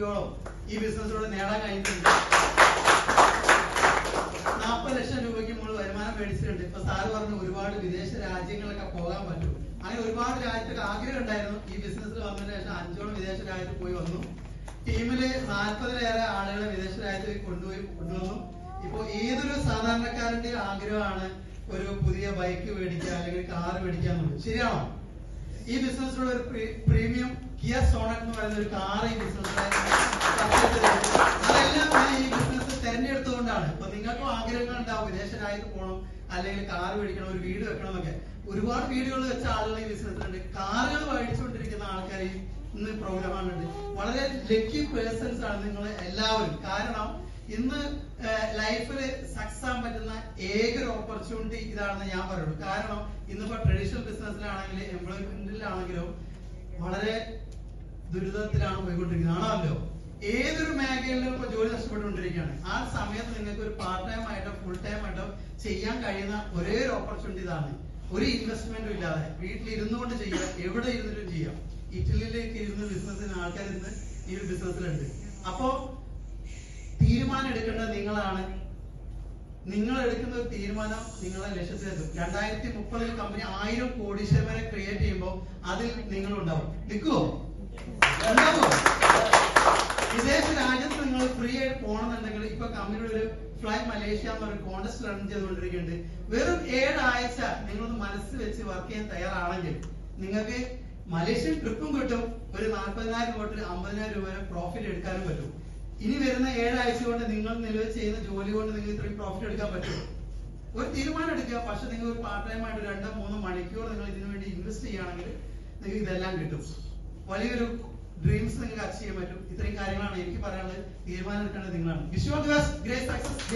രൂപയോളം ഈ ബിസിനസ്സിലൂടെ നേടാൻ കഴിഞ്ഞിട്ടുണ്ട്. നാൽപ്പത് ലക്ഷം രൂപയ്ക്ക് മുകളിൽ വരുമാനം മേടിച്ചിട്ടുണ്ട്. ഇപ്പൊ സാറ് പറഞ്ഞു ഒരുപാട് വിദേശ രാജ്യങ്ങളൊക്കെ പോകാൻ പറ്റും. അങ്ങനെ ഒരുപാട് രാജ്യത്തൊക്കെ ആഗ്രഹം ഉണ്ടായിരുന്നു. ഈ ബിസിനസ്സിൽ വന്നതിന് ശേഷം അഞ്ചോളം വിദേശ രാജ്യത്ത് പോയി വന്നു. ടീമിൽ നാൽപ്പതിലേറെ ആളുകളെ വിദേശ രാജ്യത്തേക്ക് കൊണ്ടുപോയി കൊണ്ടുവന്നു. ഇപ്പൊ ഏതൊരു സാധാരണക്കാരന്റെ ആഗ്രഹമാണ് ഒരു പുതിയ ബൈക്ക് മേടിക്കുക അല്ലെങ്കിൽ കാർ മേടിക്കുക എന്നുള്ളത്? ശരിയാണോ? ഈ ബിസിനസ്സിലുള്ള ഒരു പ്രീമിയം കിയ സോണറ്റ് എന്ന് പറയുന്ന ഒരു കാർ ഈ ബിസിനസ് അതെല്ലാം ഞാൻ ഈ ബിസിനസ് തെരഞ്ഞെടുത്തുകൊണ്ടാണ്. ഇപ്പൊ നിങ്ങൾക്കും ആഗ്രഹങ്ങൾ ഉണ്ടാവും. വിദേശ പോകണം അല്ലെങ്കിൽ കാർ മേടിക്കണം ഒരു വീട് വെക്കണം എന്നൊക്കെ ഒരുപാട് വീടുകൾ വെച്ച ആളുകൾ ഈ ബിസിനസ്സിലുണ്ട് കാറുകൾ മേടിച്ചുകൊണ്ടിരിക്കുന്ന ആൾക്കാർ ഇന്ന് പ്രോഗ്രാമാണുണ്ട് വളരെ ലക്കി പേഴ്സൺസ് ആണ് നിങ്ങൾ എല്ലാവരും. കാരണം ഇന്ന് ലൈഫിൽ സക്സസ് ആകാൻ പറ്റുന്ന ഏക ഒരു ഓപ്പർച്യൂണിറ്റി ഇതാണെന്ന് ഞാൻ പറയുള്ളൂ. കാരണം ഇന്നിപ്പോ ട്രഡീഷണൽ ബിസിനസ്സിലാണെങ്കിലും എംപ്ലോയ്മെന്റിലാണെങ്കിലും വളരെ ദുരിതത്തിലാണ് പോയിക്കൊണ്ടിരിക്കുന്നത്. ആണല്ലോ ഏതൊരു മേഖലയിലും ഇപ്പൊ ജോലി നഷ്ടപ്പെട്ടുകൊണ്ടിരിക്കുകയാണ്. ആ സമയത്ത് നിങ്ങൾക്ക് ഒരു പാർട്ട് ടൈം ആയിട്ടോ ഫുൾ ടൈം ആയിട്ടോ ചെയ്യാൻ കഴിയുന്ന ഒരേ ഒരു ഓപ്പർച്യൂണിറ്റി ഇതാണ്. ഒരു ഇൻവെസ്റ്റ്മെന്റും ഇല്ലാതെ വീട്ടിൽ ഇരുന്നുകൊണ്ട് ചെയ്യാം എവിടെ ഇരുന്നിട്ടും ചെയ്യാം. ഇറ്റലിയിലേക്ക് ഇരുന്ന് ബിസിനസ്സിന് ആൾക്കാർ ഇന്ന് ഈ ഒരു ബിസിനസ്സിലുണ്ട് അപ്പോ തീരുമാനം എടുക്കേണ്ടത് നിങ്ങളാണ്. നിങ്ങൾ എടുക്കുന്ന ഒരു തീരുമാനം നിങ്ങളെ ലക്ഷ്യത്തിലെത്തും. രണ്ടായിരത്തി മുപ്പതിൽ കമ്പനി ആയിരം കോടീശ്വരനെ ക്രിയേറ്റ് ചെയ്യുമ്പോൾ അതിൽ നിങ്ങൾ ഉണ്ടാവും നിൽക്കുവോ? ഉണ്ടാവുമോ? വിദേശ രാജ്യത്ത് നിങ്ങൾ ഫ്രീ ആയിട്ട് പോകണമെന്നുണ്ടെങ്കിൽ ഇപ്പൊ കമ്പനിയുടെ ഒരു ഫ്ലൈ മലേഷ്യ എന്ന് പറഞ്ഞ റൺ ചെയ്തുകൊണ്ടിരിക്കുന്നുണ്ട്. വെറും ഏഴാഴ്ച നിങ്ങളൊന്ന് മനസ്സിൽ വെച്ച് വർക്ക് ചെയ്യാൻ തയ്യാറാണെങ്കിൽ നിങ്ങൾക്ക് മലേഷ്യൻ ട്രിപ്പും കിട്ടും. ഒരു നാൽപ്പതിനായിരം കോട്ടിൽ അമ്പതിനായിരം രൂപ വരെ പ്രോഫിറ്റ് എടുക്കാനും പറ്റും. ഇനി വരുന്ന ഏഴാഴ്ച കൊണ്ട് നിങ്ങൾ നിലവിൽ ചെയ്യുന്ന ജോലി കൊണ്ട് നിങ്ങൾ ഇത്രയും പ്രോഫിറ്റ് എടുക്കാൻ പറ്റും. ഒരു തീരുമാനം എടുക്കുക. പക്ഷെ നിങ്ങൾ ഒരു പാർട്ട് ടൈം ആയിട്ട് രണ്ടോ മൂന്നോ മണിക്കൂർ നിങ്ങൾ ഇതിനു വേണ്ടി ഇൻവെസ്റ്റ് ചെയ്യുകയാണെങ്കിൽ നിങ്ങൾക്ക് ഇതെല്ലാം കിട്ടും. വലിയൊരു ഡ്രീംസ് നിങ്ങൾക്ക് അച്ചീവ് ചെയ്യാൻ പറ്റും. ഇത്രയും കാര്യങ്ങളാണ് എനിക്ക് പറയാനുള്ളത്. തീരുമാനം എടുക്കേണ്ടത് നിങ്ങളാണ്. Vishwas great success